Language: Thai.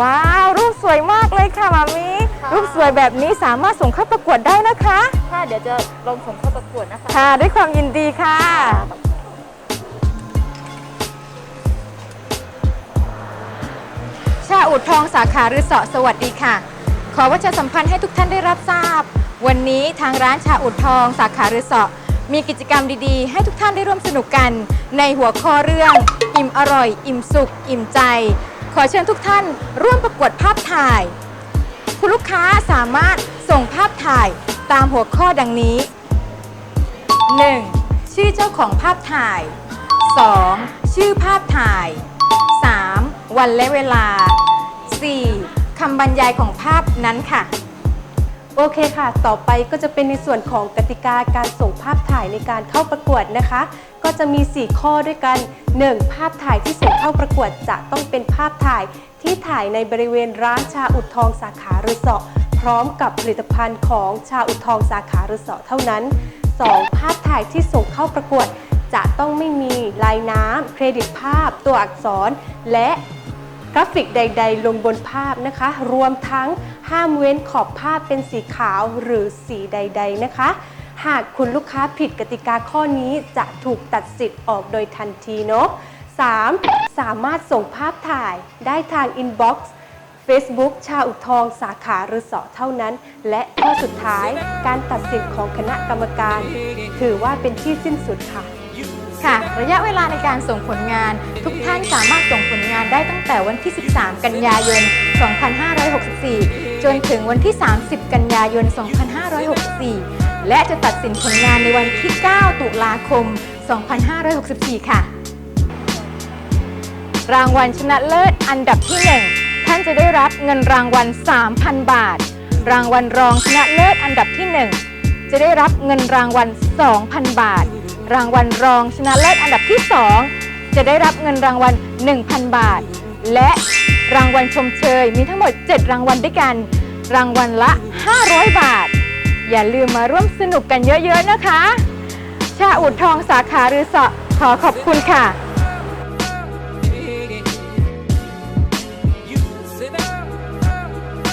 ว้าว รูปสวยมากเลยค่ะมามีค่ะ รูปสวยแบบนี้สามารถส่งเข้าประกวดได้นะคะ ค่ะเดี๋ยวจะลงส่งเข้าประกวดนะคะ ค่ะ ด้วยความยินดีค่ะ ชาอุดทองสาขารือเสาะสวัสดีค่ะ ขอประชาสัมพันธ์ให้ทุกท่านได้รับทราบ วันนี้ทางร้านชาอุดทองสาขารือเสาะมีกิจกรรมดีๆ ให้ทุกท่านได้ร่วมสนุกกัน ในหัวข้อเรื่อง อิ่มอร่อย อิ่มสุข อิ่มใจ ขอเชิญทุกท่านร่วมประกวดภาพถ่าย คุณลูกค้าสามารถส่งภาพถ่ายตามหัวข้อดังนี้ 1. ชื่อเจ้าของภาพถ่าย 2. ชื่อภาพถ่าย 3. วันและเวลา 4. คำบรรยายของภาพนั้นค่ะ โอเคค่ะ ต่อไปก็จะเป็นในส่วนของกติกาการส่งภาพถ่ายในการเข้าประกวดนะคะ ก็จะมี 4 ข้อด้วยกัน 1. ภาพถ่ายที่ส่งเข้าประกวดจะต้องเป็นภาพถ่ายที่ถ่ายในบริเวณร้านชาอุดทองสาขารือสาะพร้อมกับผลิตภัณฑ์ของชาอุดทองสาขารือสาะเท่านั้น 2. ภาพถ่ายที่ส่งเข้าประกวด จะต้องไม่มีลายน้ำเครดิตภาพ ตัวอักษร และ กราฟิกใด ๆ ลงบนภาพนะคะ รวมทั้งห้ามเว้นขอบภาพเป็นสีขาวหรือสีใด ๆ นะคะ หากคุณลูกค้าผิดกติกาข้อนี้จะถูกตัดสิทธิ์ออกโดยทันทีเนาะ 3. สามารถส่งภาพถ่ายได้ทางอินบ็อกซ์ Facebook ชาอุทองสาขาหรือสาะเท่านั้น และข้อสุดท้ายการตัดสินของคณะกรรมการ ถือว่าเป็นที่สิ้นสุดค่ะ ค่ะ ระยะเวลาในการส่งผลงาน ทุกท่านสามารถส่งผลงานได้ตั้งแต่วันที่ 13 กันยายน 2564 จนถึงวันที่ 30 กันยายน 2564 และจะตัดสินผลงานในวันที่ 9 ตุลาคม 2564 ค่ะ รางวัลชนะเลิศอันดับที่ 1 ท่านจะได้รับเงินรางวัล 3,000 บาท รางวัลรองชนะเลิศอันดับที่ 1 จะได้รับเงินรางวัล 2,000 บาท รางวัลรองชนะเลิศอันดับที่ 2 จะได้รับเงินรางวัล 1,000 บาท และรางวัลชมเชยมีทั้งหมด 7 รางวัลด้วยกัน รางวัลละ 500 บาท อย่าลืมมาร่วมสนุกกันเยอะๆนะคะ ชาอุดทองสาขารือสาะขอขอบคุณค่ะ